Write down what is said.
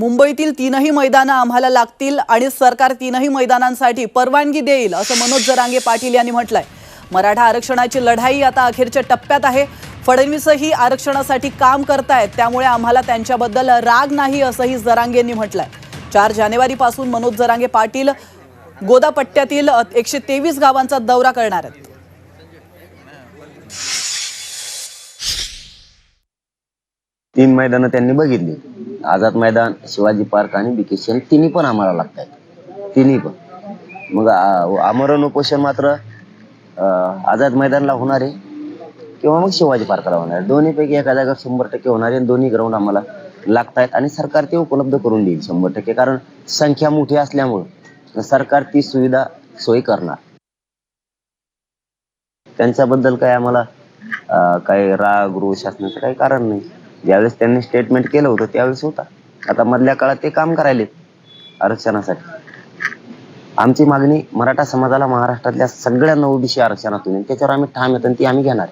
मुंबईतील तीनही मैदानं आम्हाला लागतील आणि सरकार तीनही मैदानांसाठी परवानगी देईल असं मनोज जरांगे पाटील यांनी म्हटलंय. मराठा आरक्षणाची लढाई आता अखेरच्या टप्प्यात आहे. फडणवीसही आरक्षणासाठी काम करतायत त्यामुळे आम्हाला त्यांच्याबद्दल राग नाही असंही जरांगेंनी म्हटलंय. चार जानेवारीपासून मनोज जरांगे पाटील गोदापट्ट्यातील एकशे तेवीस गावांचा दौरा करणार आहेत. तीन मैदानं त्यांनी बघितली. आझाद मैदान शिवाजी पार्क आणि बिकेशन तिन्ही पण आम्हाला लागत आहेत तिन्ही पण. मग आमरण उपोषण मात्र आझाद मैदानला होणार आहे किंवा मग शिवाजी पार्कला होणार आहे. दोन्हीपैकी एका जागा शंभर टक्के होणार आहे दोन्ही ग्राउंड आम्हाला लागत आहेत आणि सरकार ते उपलब्ध करून देईल शंभर टक्के. कारण संख्या मोठी असल्यामुळं सरकार ती सुविधा सोय करणार. त्यांच्याबद्दल काय आम्हाला काही राग रोष असण्याचं काही कारण नाही. ज्यावेळेस त्यांनी स्टेटमेंट केलं होतं त्यावेळेस होता. आता मधल्या काळात ते काम करायलेत आरक्षणासाठी. आमची मागणी मराठा समाजाला महाराष्ट्रातल्या सगळ्यांना ओबीसी आरक्षणातून त्याच्यावर आम्ही ठाम येतो आणि ती आम्ही घेणार.